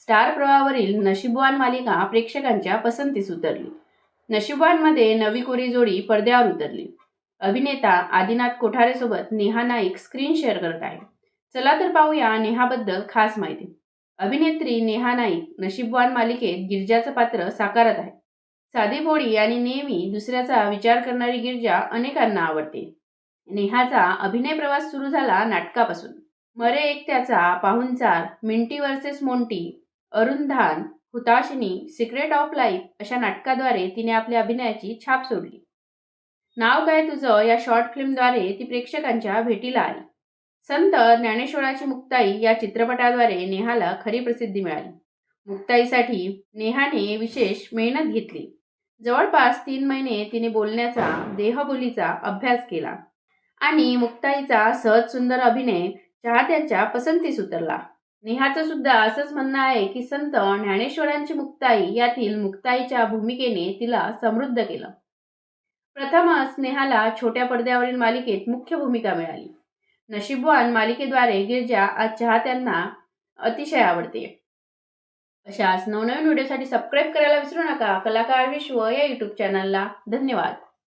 Star प्रवाहावरील नशीबवान मालिका प्रेक्षकांच्या पसंतीस उतरली. नशिबवानमध्ये नवी कोरी जोडी पडद्यावर उतरली. अभिनेता आदिनाथ कोठारेसोबत नेहा नाईक स्क्रीन शेअर करत आहे. चला तर पाहूया नेहाबद्दल खास माहिती. अभिनेत्री नेहा नाईक नशीबवान मालिकेत गिरजाचं पात्र साकारत आहे. साधी भोळी आणि नेहमी दुसऱ्याचा विचार करणारी गिरजा अनेकांना आवडते. नेहाचा अभिनय प्रवास सुरू झाला नाटकापासून. मरे एक त्याचा पाहुणचार मिंटी वर्सेस मोंटी अरुंधान हुताशिनी सिक्रेट ऑफ लाईफ अशा नाटकाद्वारे तिने आपल्या अभिनयाची छाप सोडली. नाव काय तुझं? या शॉर्ट फिल्मद्वारे ती प्रेक्षकांच्या भेटीला आली. संत ज्ञानेश्वराची मुक्ताई या चित्रपटाद्वारे नेहाला खरी प्रसिद्धी मिळाली. मुक्ताईसाठी नेहाने विशेष मेहनत घेतली. जवळपास तीन महिने तिने बोलण्याचा देहबोलीचा अभ्यास केला. आणि मुक्ताईचा सहज सुंदर अभिनय चाहत्यांच्या पसंतीस उतरला. नेहाचं सुद्धा असंच म्हणणं आहे की संत ज्ञानेश्वरांची मुक्ताई यातील मुक्ताईच्या भूमिकेने तिला समृद्ध केलं. प्रथमच नेहाला छोट्या पडद्यावरील मालिकेत मुख्य भूमिका मिळाली. नशीबवान मालिकेद्वारे गिरजा आज चाहत्यांना अतिशय आवडते. अशाच नवनवीन व्हिडिओसाठी सबस्क्राईब करायला विसरू नका. कलाकार विश्व या यूट्यूब चॅनलला धन्यवाद.